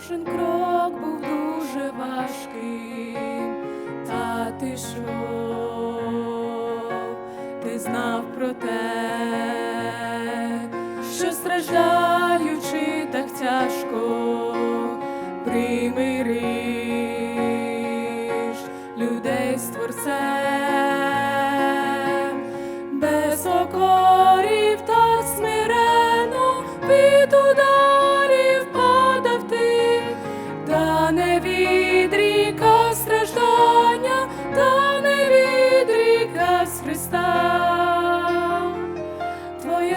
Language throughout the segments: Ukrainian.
Кожен крок був дуже важким, та ти йшов, ти знав про те, що страждаючи так тяжко, примириш не відрікав страждання, та не відрікав з Христа. Твоє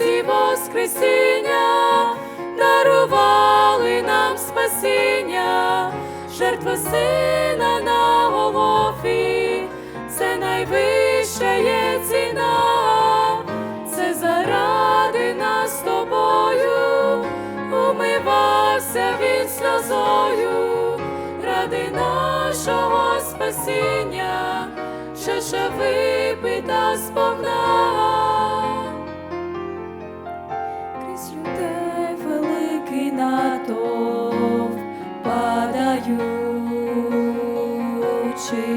і воскресіння дарували нам спасіння, жертва сина на Голгофі, це найвища є ціна, заради нас тобою, умивався ради нашого спасіння, чаша випита сповна. Крізь людей великий натовп падаючи,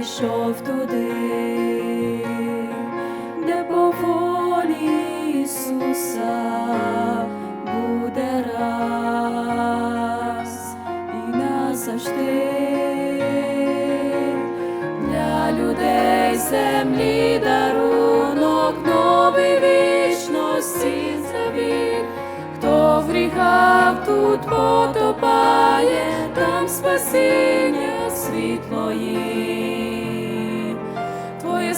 йшов туди, де по волі Ісуса тут потопає, там спасіння світло їм. Твоє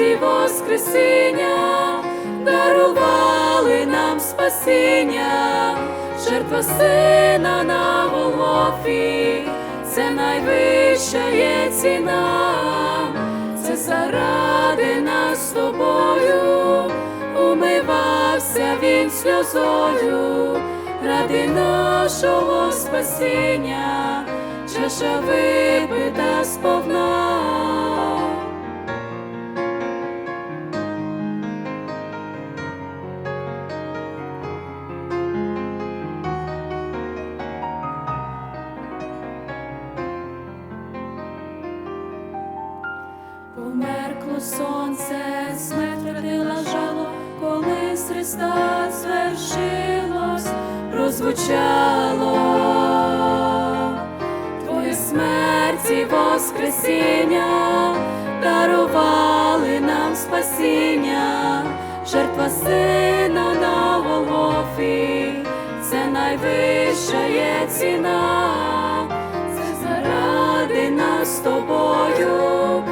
і воскресіння дарували нам спасіння, жертва сина на Голгофі, це найвища є ціна, це заради нас з тобою, умивався він сльозою, ради нашого спасіння, чаша випита сповна. Померкло сонце, смерть родила жало, коли з Христа звершилось, прозвучало. Твоє смерть і воскресіння дарували нам спасіння, жертва сина на Голгофі, це найвища є ціна, це заради нас з тобою.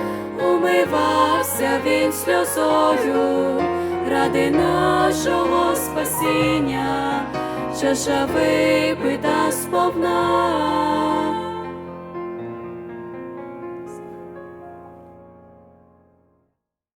Умивався він сльозою, ради нашого спасіння, чаша випита сповна.